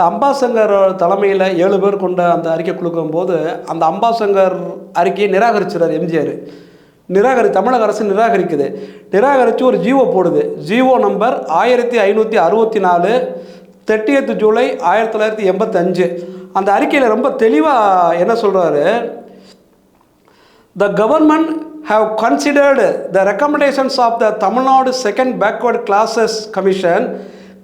இந்த அம்பாசங்கர் தலைமையில் ஏழு பேர் கொண்ட அந்த அறிக்கை கொடுக்கும்போது அந்த அம்பாசங்கர் அறிக்கையை நிராகரிச்சிடார் எம்ஜிஆர். நிராகரி தமிழக அரசு நிராகரிக்குது. நிராகரித்து ஒரு ஜீவோ போடுது. ஜீவோ நம்பர் ஆயிரத்தி ஐநூற்றி அறுபத்தி நாலு தேர்ட்டியத்து ஜூலை ஆயிரத்தி தொள்ளாயிரத்தி எண்பத்தஞ்சு அந்த அறிக்கையில் ரொம்ப தெளிவாக என்ன சொல்கிறாரு the government have considered the recommendations of the Tamil Nadu second backward classes commission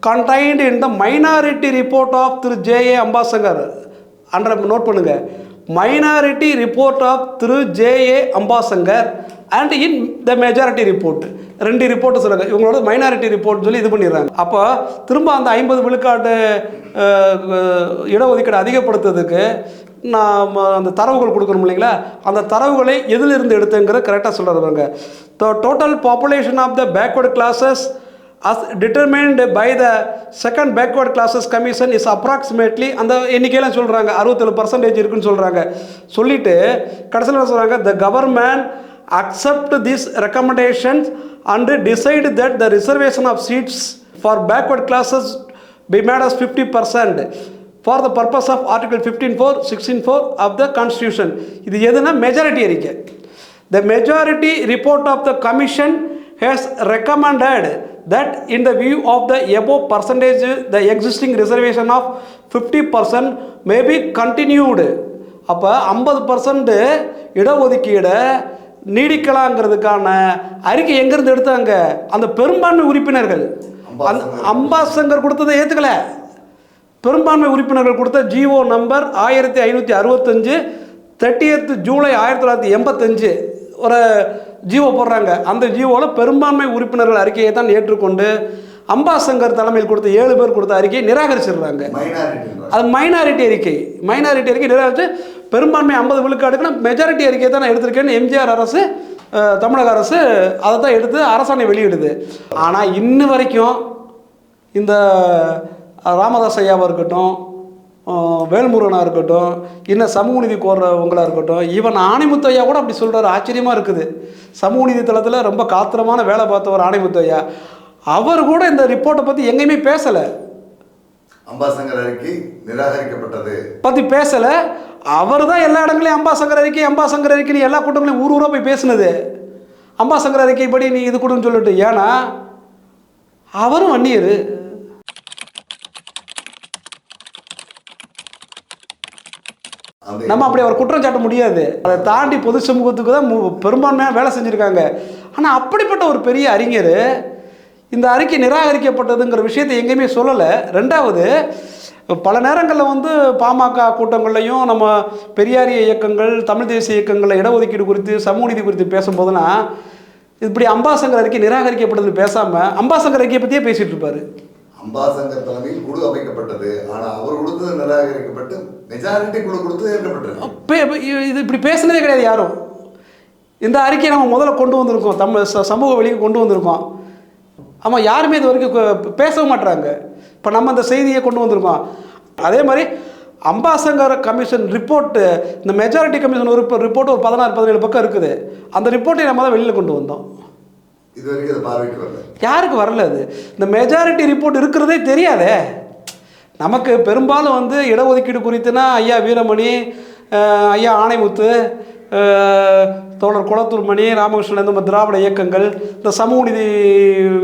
contained in the minority report of Thiru J A. Ambashankar அன்ற நோட் பண்ணுங்க. Minority report of Thiru J A. Ambashankar and in the majority report ரெண்டு report சொல்லுங்கள் இவங்களோட minority report சொல்லி இது பண்ணிடுறாங்க. அப்போ திரும்ப அந்த ஐம்பது விழுக்காடு இடஒதுக்கீடு அதிகப்படுத்துறதுக்கு நான் அந்த தரவுகள் கொடுக்கணும் இல்லைங்களா? அந்த தரவுகளை எதிலிருந்து எடுத்துங்கிற கரெக்டாக சொல்கிறது பாருங்க. The total population of the backward classes as determined by the second backward classes commission is approximately அந்த எண்ணிக்கையெல்லாம் சொல்கிறாங்க அறுபத்தேழு பர்சன்டேஜ் இருக்குன்னு சொல்கிறாங்க சொல்லிவிட்டு கடைசியில் சொல்கிறாங்க the government accept this recommendations and decide that the reservation of seats for backward classes be made as fifty percent for the purpose of article fifteen four sixteen four of the constitution இது எதுனா majority அறிக்கை the majority report of the commission has recommended that in the view of the above percentage the existing reservation of 50% may be continued. அப்போ ஐம்பது percent இடஒதுக்கீடை நீடிக்கலாங்கிறதுக்கான அறிக்கை எங்கேருந்து எடுத்தாங்க? அந்த பெரும்பான்மை உறுப்பினர்கள். அந்த அம்பாசங்கர். கொடுத்ததை ஏற்றுக்கல பெரும்பான்மை உறுப்பினர்கள் கொடுத்த ஜிஓ நம்பர் ஆயிரத்தி ஐநூற்றி அறுபத்தஞ்சு தேர்ட்டியத்து ஜூலை ஆயிரத்தி தொள்ளாயிரத்தி எண்பத்தஞ்சு. ஒரு ஜிஓ போடுறாங்க. அந்த ஜிஓவில் பெரும்பான்மை உறுப்பினர்கள் அறிக்கையை தான் ஏற்றுக்கொண்டு அம்பாசங்கர் தலைமையில் கொடுத்த ஏழு பேர் கொடுத்த அறிக்கையை நிராகரிச்சிடுறாங்க. அது மைனாரிட்டி அறிக்கை. மைனாரிட்டி அறிக்கை நிராகரித்து பெரும்பான்மை ஐம்பது விழுக்காடுக்கு நான் மெஜாரிட்டி அறிக்கையை தான் நான் எடுத்திருக்கேன்னு எம்ஜிஆர் அரசு தமிழக அரசு அதை தான் எடுத்து அரசாணை வெளியிடுது. ஆனால் இன்ன வரைக்கும் இந்த ராமதாஸ் ஐயாவாக இருக்கட்டும் வேல்முருகனாக இருக்கட்டும் இன்னும் சமூக நீதி கோர்றவங்களாக இருக்கட்டும் ஈவன் ஆணைமுத்து ஐயா கூட அப்படி சொல்கிறாரு ஆச்சரியமாக இருக்குது. சமூக நீதி தளத்தில் ரொம்ப காத்திரமான வேலை பார்த்தவர் ஆணைமுத்து ஐயா அவர் கூட இந்த ரிப்போர்ட்டை பற்றி எங்கேயுமே பேசலை. அம்பாசங்கர் அறிக்கை நிராகரிக்கப்பட்டது. பற்றி பேசலை. அவர் தான் எல்லா இடங்களையும் அம்பாசங்கர் அறிக்கை அம்பாசங்கர் அறிக்கை எல்லா கூட்டங்களையும் ஊர் ஊராக போய் பேசுனது. அம்பாசங்கர் அறிக்கை படி நீ இது கொடுன்னு சொல்லிட்டு ஏன்னா அவரும் வன்னியர் அந்த நம்ம அப்படி அவர் குற்றம் சாட்ட முடியாது. அதை தாண்டி பொது சமூகத்துக்கு தான் மு- பெரும்பான்மையாக வேலை செஞ்சுருக்காங்க. ஆனால் அப்படிப்பட்ட ஒரு பெரிய அறிஞர் இந்த அறிக்கை நிராகரிக்கப்பட்டதுங்கிற விஷயத்தை எங்கேயுமே சொல்லலை. ரெண்டாவது பல நேரங்களில் வந்து பாமக கூட்டங்கள்லையும் நம்ம பெரியாரிய இயக்கங்கள் தமிழ் தேசிய இயக்கங்களில் இடஒதுக்கீடு குறித்து சமூக நீதி குறித்து பேசும்போதெல்லாம் இப்படி அம்பாசங்கர் அறிக்கை நிராகரிக்கப்பட்டதுன்னு பேசாமல் அம்பாசங்கர் அறிக்கையை பற்றியே பேசிகிட்டு இருப்பார். அம்பாசங்கர் தலைமையில் குழு அமைக்கப்பட்டது. ஆனால் அவர் கொடுத்தது நிராகரிக்கப்பட்டு மெஜாரிட்டி குழு கொடுத்தது ஏற்கப்பட்டிருக்கு இது இப்படி பேசுனதே கிடையாது யாரும். இந்த அறிக்கையை நம்ம முதல்ல கொண்டு வந்திருக்கோம். தமிழ் சமூக வழிக்கு கொண்டு வந்திருக்கோம். ஆமாம் யாருமே இது வரைக்கும் பேசவும் மாட்டுறாங்க இப்போ நம்ம இந்த செய்தியை கொண்டு வந்திருக்கோம். அதே மாதிரி அம்பாசங்கர் கமிஷன் ரிப்போர்ட்டு இந்த மெஜாரிட்டி கமிஷன் ஒரு ரிப்போர்ட் ஒரு பதினாறு பதினேழு பக்கம் இருக்குது. அந்த ரிப்போர்ட்டை நம்ம தான் வெளியில் கொண்டு வந்தோம். இது வரைக்கும் அதை பார்வைக்கு வரல. யாருக்கு வரல அது? இந்த மெஜாரிட்டி ரிப்போர்ட் இருக்கிறதே தெரியாதே. நமக்கு பெரும்பாலும் வந்து இடஒதுக்கீடு குறித்துனா ஐயா வீரமணி ஐயா ஆணைமுத்து தோழர் குளத்தூர்மணி ராமகிருஷ்ணன் இந்த திராவிட இயக்கங்கள் இந்த சமூக நீதி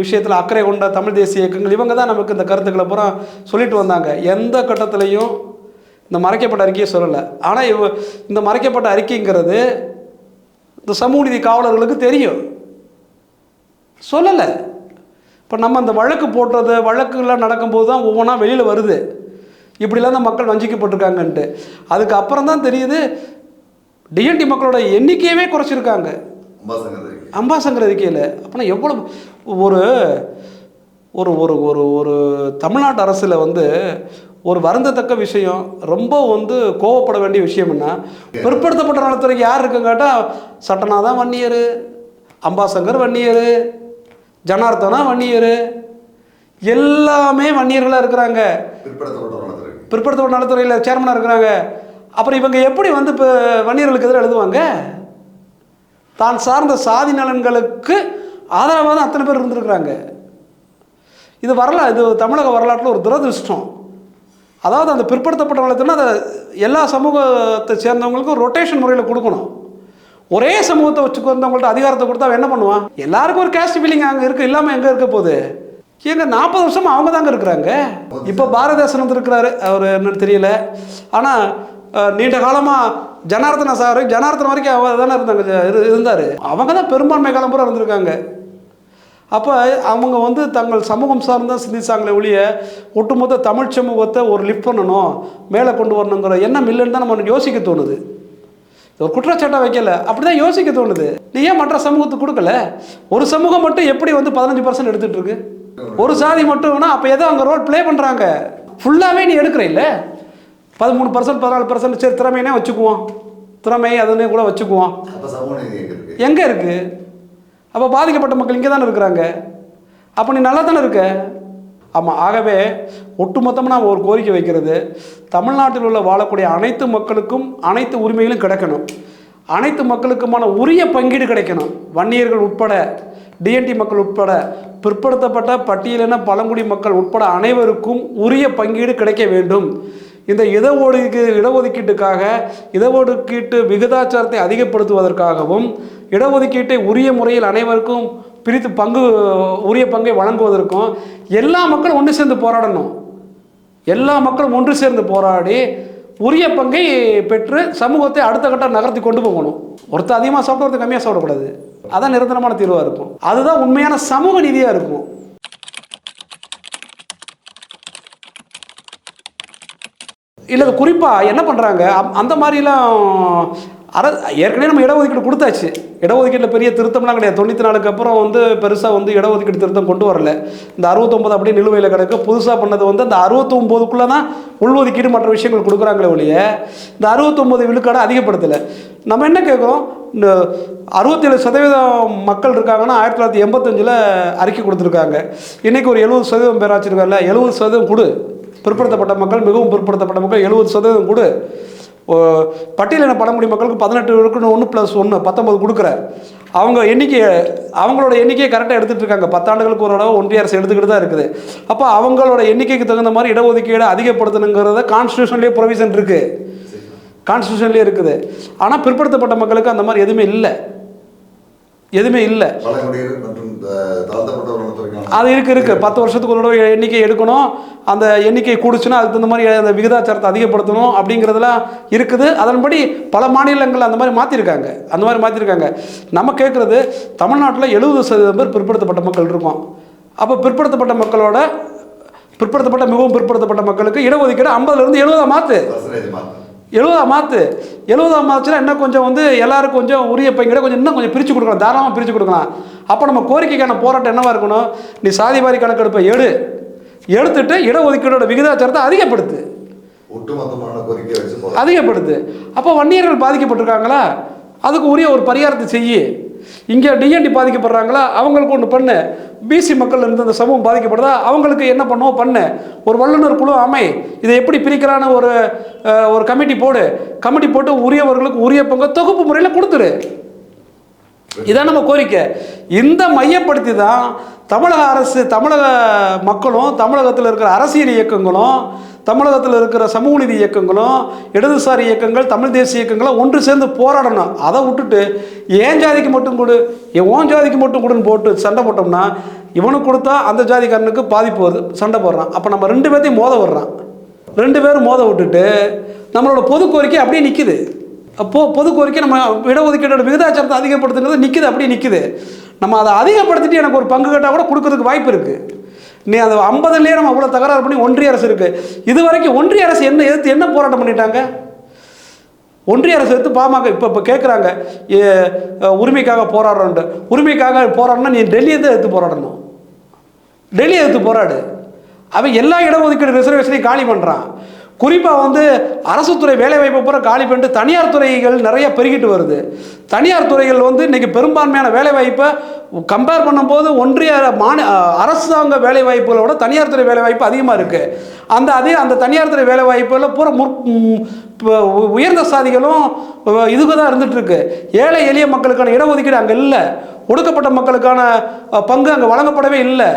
விஷயத்தில் அக்கறை கொண்ட தமிழ் தேசிய இயக்கங்கள் இவங்க தான் நமக்கு இந்த கருத்துக்களை பூரா சொல்லிட்டு வந்தாங்க. எந்த கட்டத்துலையும் இந்த மறைக்கப்பட்ட அறிக்கையை சொல்லலை. ஆனால் இவ இந்த மறைக்கப்பட்ட அறிக்கைங்கிறது இந்த சமூக நீதி காவலர்களுக்கு தெரியும். சொல்லலை. இப்போ நம்ம அந்த வழக்கு போட்டது வழக்குலாம் நடக்கும்போது தான் ஒவ்வொன்றா வெளியில் வருது. இப்படிலாம் தான் மக்கள் வஞ்சிக்கப்பட்டிருக்காங்கன்ட்டு. அதுக்கு அப்புறம் தான் தெரியுது டிஎன்டி மக்களோட எண்ணிக்கையவே குறைச்சிருக்காங்க. அம்பாசங்கர் அறிக்கையில். அப்போனா எவ்வளோ ஒரு ஒரு ஒரு ஒரு ஒரு தமிழ்நாட்டு அரசில் வந்து ஒரு வருந்தத்தக்க விஷயம் ரொம்ப வந்து கோவப்பட வேண்டிய விஷயம்னா பிற்படுத்தப்பட்ட நலத்துறைக்கு யார் இருக்குன்னு கேட்டால் சட்டநாதான் வன்னியர் அம்பாசங்கர் வன்னியர் ஜனார்த்தனா வன்னியர். எல்லாமே வன்னியர்களாக இருக்கிறாங்க. பிற்படுத்தப்பட்ட நலத்துறையில் சேர்மனாக இருக்கிறாங்க. அப்புறம் இவங்க எப்படி வந்து இப்போ வன்னியர்களுக்கு எதிராக எழுதுவாங்க? தான் சார்ந்த சாதி நலன்களுக்கு ஆதரவாக தான் அத்தனை பேர் இருந்திருக்கிறாங்க. இது வரலா இது தமிழக வரலாற்றில் ஒரு துரதிருஷ்டம். அதாவது அந்த பிற்படுத்தப்பட்ட வளர்த்துனா அதை எல்லா சமூகத்தை சேர்ந்தவங்களுக்கும் ரொட்டேஷன் முறையில் கொடுக்கணும். ஒரே சமூகத்தை வச்சு வந்தவங்கள்ட்ட அதிகாரத்தை கொடுத்தா என்ன பண்ணுவான்? எல்லாருக்கும் ஒரு கேஸ்ட் ஃபீலிங் அங்கே இருக்குது இல்லாமல் எங்கே இருக்க போகுது? ஏங்க நாற்பது வருஷம் அவங்க தாங்க இருக்கிறாங்க. இப்போ பாரதேசன் வந்திருக்கிறாரு அவர் என்னன்னு தெரியல. ஆனால் நீண்ட காலமாக ஜனார்தன சார் ஜனார்தன வரைக்கும் அவர் தானே இருந்தாங்க இருந்தார். அவங்க தான் பெரும்பான்மை காலம் பூரா இருந்திருக்காங்க. அப்போ அவங்க வந்து தங்கள் சமூகம் சார்ந்த சிந்திச்சாங்களே ஒழிய ஒட்டுமொத்த தமிழ் சமூகத்தை ஒரு லிஃப்ட் பண்ணணும் மேலே கொண்டு வரணுங்கிற எண்ணம் இல்லைன்னு தான் நம்ம யோசிக்க தோணுது. ஒரு குற்றச்சாட்டாக வைக்கல. அப்படி தான் யோசிக்க தோணுது. நீ ஏன் மற்ற சமூகத்துக்கு கொடுக்கல? ஒரு சமூகம் மட்டும் எப்படி வந்து பதினஞ்சு பர்சன்ட் எடுத்துட்டு இருக்கு? ஒரு சாதி மட்டும்னா அப்போ ஏதோ அங்கே ரோல் ப்ளே பண்ணுறாங்க ஃபுல்லாகவே நீ எடுக்கிற இல்லை? பதிமூணு பர்சன்ட் பதினாலு பர்சன்ட் சரி திறமைனே வச்சுக்குவோம். திறமை அதுன்னு கூட வச்சுக்குவோம். எங்கே இருக்குது அப்போ பாதிக்கப்பட்ட மக்கள் இங்கே தானே இருக்கிறாங்க. அப்போ நீ நல்லா தானே இருக்க? ஆமாம் ஆகவே ஒட்டுமொத்தமாக நான் ஒரு கோரிக்கை வைக்கிறது தமிழ்நாட்டில் உள்ள வாழக்கூடிய அனைத்து மக்களுக்கும் அனைத்து உரிமைகளும் கிடைக்கணும். அனைத்து மக்களுக்குமான உரிய பங்கீடு கிடைக்கணும். வன்னியர்கள் உட்பட டிஎன்டி மக்கள் உட்பட பிற்படுத்தப்பட்ட பட்டியலின பழங்குடி மக்கள் உட்பட அனைவருக்கும் உரிய பங்கீடு கிடைக்க வேண்டும். இந்த இடஒதுக்கு இடஒதுக்கீட்டுக்காக இடஒதுக்கீட்டு விகிதாச்சாரத்தை அதிகப்படுத்துவதற்காகவும் இடஒதுக்கீட்டை உரிய முறையில் அனைவருக்கும் பிரித்து பங்கு உரிய பங்கை வழங்குவதற்கும் எல்லா மக்களும் ஒன்று சேர்ந்து போராடணும். எல்லா மக்களும் ஒன்று சேர்ந்து போராடி உரிய பங்கை பெற்று சமூகத்தை அடுத்த கட்டம் நகர்த்தி கொண்டு போகணும். ஒருத்தர் அதிகமாக சாப்பிட்டு ஒருத்தர் கம்மியாக சாப்பிடக்கூடாது. அதான் நிரந்தரமான தீர்வாக இருக்கும். அதுதான் உண்மையான சமூக நீதியாக இருக்கும். இல்லை குறிப்பாக என்ன பண்ணுறாங்க அந்த மாதிரிலாம் அர ஏற்கனவே நம்ம இடஒதுக்கீடு கொடுத்தாச்சு. இடஒதுக்கீட்டில் பெரிய திருத்தம்லாம் கிடையாது. தொண்ணூற்றி நாலுக்கு அப்புறம் வந்து பெருசாக வந்து இடஒதுக்கீடு திருத்தம் கொண்டு வரல. இந்த அறுபத்தொம்பது அப்படியே நிலுவையில் கிடக்கு. புதுசாக பண்ணது வந்து அந்த அறுபத்தொம்போதுக்குள்ளே தான் உள்ஒதுக்கீடு மற்ற விஷயங்கள் கொடுக்குறாங்களே ஒழிய இந்த அறுபத்தொம்போது விழுக்காடை அதிகப்படுத்தலை. நம்ம என்ன கேட்குறோம்? இந்த அறுபத்தேழு சதவீதம் மக்கள் இருக்காங்கன்னா ஆயிரத்தி தொள்ளாயிரத்தி எண்பத்தஞ்சில் அறிக்கை கொடுத்துருக்காங்க. இன்றைக்கி ஒரு எழுபது சதவீதம் பேராச்சிருக்காங்கல்ல எழுபது சதவீதம் கொடு. பிற்படுத்தப்பட்ட மக்கள் மிகவும் பிற்படுத்தப்பட்ட மக்கள் எழுபது சதவீதம் கொடு. பட்டியலின பழங்குடி மக்களுக்கு பதினெட்டு இருக்குன்னு ஒன்று ப்ளஸ் ஒன்று பத்தொம்பது கொடுக்குற. அவங்க எண்ணிக்கை அவங்களோட எண்ணிக்கையை கரெக்டாக எடுத்துகிட்டு இருக்காங்க. பத்தாண்டுகளுக்கு ஒரு அளவு ஒன்றிய அரசு எடுத்துக்கிட்டு தான் இருக்குது. அப்போ அவங்களோட எண்ணிக்கைக்கு தகுந்த மாதிரி இடஒதுக்கீடு அதிகப்படுத்தணுங்கிறத கான்ஸ்டியூஷன்லேயே ப்ரொவிஷன் இருக்குது கான்ஸ்டியூஷன்லேயே இருக்குது. ஆனால் பிற்படுத்தப்பட்ட மக்களுக்கு அந்த மாதிரி எதுவுமே இல்லை. எதுவுமே இல்லை. அது இருக்கு இருக்கு. பத்து வருஷத்துக்கு ஒரு தடவை எண்ணிக்கை எடுக்கணும். அந்த எண்ணிக்கை கூடுச்சுன்னா அதுக்கு தகுந்த மாதிரி அந்த விகிதாச்சாரத்தை அதிகப்படுத்தணும் அப்படிங்கிறதுலாம் இருக்குது. அதன்படி பல மாநிலங்கள் அந்த மாதிரி மாற்றிருக்காங்க அந்த மாதிரி மாற்றிருக்காங்க நம்ம கேட்குறது தமிழ்நாட்டில் எழுபது சதவீதம் பேர் பிற்படுத்தப்பட்ட மக்கள் இருக்கோம். அப்போ பிற்படுத்தப்பட்ட மக்களோட பிற்படுத்தப்பட்ட மிகவும் பிற்படுத்தப்பட்ட மக்களுக்கு இடஒதுக்கீடு ஐம்பதுலேருந்து எழுபதா மாற்று பர்சன்டேஜ் மாற்றம் எழுபதா மாற்று எழுபதா மாற்றுச்சுன்னா இன்னும் கொஞ்சம் வந்து எல்லாருக்கும் கொஞ்சம் உரிய பங்கிட கொஞ்சம் இன்னும் கொஞ்சம் பிரித்து கொடுக்கலாம். தாராளமாக பிரித்து கொடுக்கலாம். அப்போ நம்ம கோரிக்கைக்கான போராட்டம் என்னவா இருக்கணும்? நீ சாதி வாரி கணக்கெடுப்பை எடு. எடுத்துட்டு இடஒதுக்கீடோட விகிதாச்சாரத்தை அதிகப்படுத்து. ஒட்டுமொத்தமான கோரிக்கை வச்சு அதிகப்படுத்து. அப்போ வன்னியர்கள் பாதிக்கப்பட்டிருக்காங்களா? அதுக்கு உரிய ஒரு பரிகாரத்தை செய்யி. இங்கே டிஎன்டி பாதிக்கப்படுறாங்களா? அவங்களுக்கு ஒன்று பண்ணு. பிசி மக்கள் இருந்து இந்த சமூகம் பாதிக்கப்படுதா? அவங்களுக்கு என்ன பண்ணுவோம் பண்ணு. ஒரு வல்லுநர் குழு அமை இதை எப்படி பிரிக்கிறான்னு ஒரு ஒரு கமிட்டி போடு. கமிட்டி போட்டு உரியவர்களுக்கு உரிய பங்கு தொகுப்பு முறையில் கொடுத்துரு. இதான் நம்ம கோரிக்கை. இந்த மையப்படுத்தி தான் தமிழக அரசு தமிழக மக்களும் தமிழகத்தில் இருக்கிற அரசியல் இயக்கங்களும் தமிழகத்தில் இருக்கிற சமூக நீதி இயக்கங்களும் இடதுசாரி இயக்கங்கள் தமிழ் தேசிய இயக்கங்களும் ஒன்று சேர்ந்து போராடணும். அதை விட்டுட்டு ஏன் ஜாதிக்கு மட்டும் கொடு ஓன் ஜாதிக்கு மட்டும் கொடுன்னு போட்டு சண்டை போட்டோம்னா இவனுக்கு கொடுத்தா அந்த ஜாதிக்காரனுக்கு பாதிப்பு வருது சண்டை போடுறான். அப்போ நம்ம ரெண்டு பேர்த்தையும் மோத விடுறான். ரெண்டு பேரும் மோத விட்டுட்டு நம்மளோட பொது கோரிக்கை அப்படியே நிற்கிது அப்போது பொது கோரிக்கை நம்ம இடஒதுக்கீடோட விகிதாச்சாரத்தை அதிகப்படுத்துறது நிற்குது அப்படியே நிற்குது நம்ம அதை அதிகப்படுத்திட்டு எனக்கு ஒரு பங்கு கேட்டால் கூட கொடுக்கறதுக்கு வாய்ப்பு இருக்குது நீ அந்த ஐம்பதுலேயே நம்ம அவ்வளோ தகராறு பண்ணி ஒன்றிய அரசு இருக்குது இது வரைக்கும் ஒன்றிய அரசு என்ன எதிர்த்து என்ன போராட்டம் பண்ணிட்டாங்க? ஒன்றிய அரசு எடுத்து பாமக இப்போ இப்போ கேட்குறாங்க உரிமைக்காக போராடுறோன்ட்டு. உரிமைக்காக போராடணும்னா நீ டெல்லியை தான் எடுத்து போராடணும். டெல்லியை எடுத்து போராடு. அவன் எல்லா இடஒதுக்கீடு ரிசர்வேஷனையும் காலி பண்ணுறான் குறிப்பாக வந்து அரசு துறை வேலைவாய்ப்பை பூரா காலி பண்ணிட்டு தனியார் துறைகள் நிறைய பெருகிட்டு வருது. தனியார் துறைகள் வந்து இன்றைக்கி பெரும்பான்மையான வேலைவாய்ப்பை கம்பேர் பண்ணும்போது ஒன்றிய மாநில அரசாங்க வேலைவாய்ப்புகளோட தனியார் துறை வேலைவாய்ப்பு அதிகமாக இருக்குது அந்த அதே அந்த தனியார் துறை வேலைவாய்ப்புகளில் பூரா முற் உயர்ந்த சாதிகளும் இதுக்கு தான் இருந்துகிட்ருக்கு ஏழை எளிய மக்களுக்கான இடஒதுக்கீடு அங்கே இல்லை. ஒடுக்கப்பட்ட மக்களுக்கான பங்கு அங்கே வழங்கப்படவே இல்லை.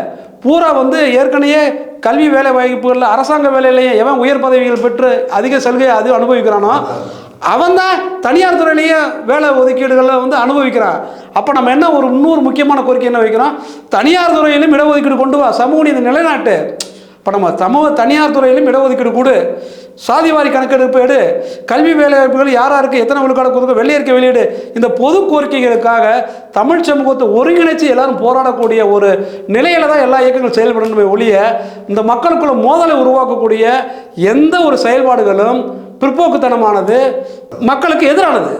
பூரா வந்து ஏற்கனவே கல்வி வேலை வாய்ப்புகளில் அரசாங்க வேலையிலேயே எவன் உயர் பதவிகள் பெற்று அதிக சலுகை அது அனுபவிக்கிறானோ அவன் தான் தனியார் துறையிலேயே வேலை ஒதுக்கீடுகளில் வந்து அனுபவிக்கிறான். அப்போ நம்ம என்ன ஒரு இன்னொரு முக்கியமான கோரிக்கை என்ன வைக்கிறோம்? தனியார் துறையிலும் இடஒதுக்கீடு கொண்டு வா சமூக நீதி நிலைநாட்டு. இப்போ நம்ம சமூக தனியார் துறையிலும் இடஒதுக்கீடு கொடு. சாதிவாரி கணக்கெடுப்பு எடு. கல்வி வேலைவாய்ப்புகள் யார் யாருக்கு எத்தனை விழுக்காடு கொடுக்க? வெள்ளையர்க்க வெளியீடு. இந்த பொது கோரிக்கைகளுக்காக தமிழ் சமூகத்தை ஒருங்கிணைச்சு எல்லாரும் போராடக்கூடிய ஒரு நிலையில தான் எல்லா இயக்கங்களும் செயல்படணுமே ஒழிய இந்த மக்களுக்குள்ள மோதலை உருவாக்கக்கூடிய எந்த ஒரு செயல்பாடுகளும் பிற்போக்குத்தனமானது மக்களுக்கு எதிரானது.